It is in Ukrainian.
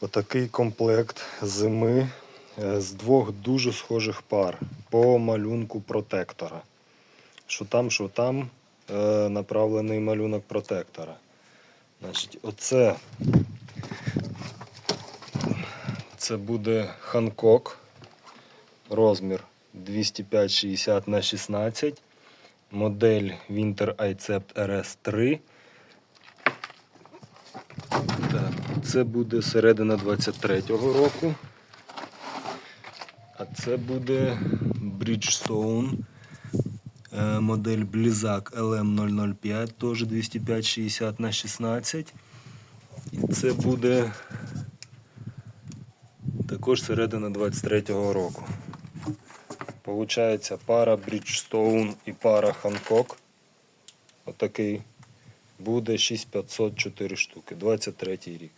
Отакий комплект зими е, з двох дуже схожих пар по малюнку протектора. Що там, що там е, направлений малюнок протектора. Значить, оце це буде Ханкок. Розмір 205-60 на 16. Модель Winter Icept RS3. Це буде середина 23-го року. А це буде Bridgestone. е, Модель Blizzak LM005, теж 205-60 на 16. І це буде також середина 23-го року. Получається пара Bridgestone і пара Hancock. Отакий. Буде 6504 штуки, 23 рік.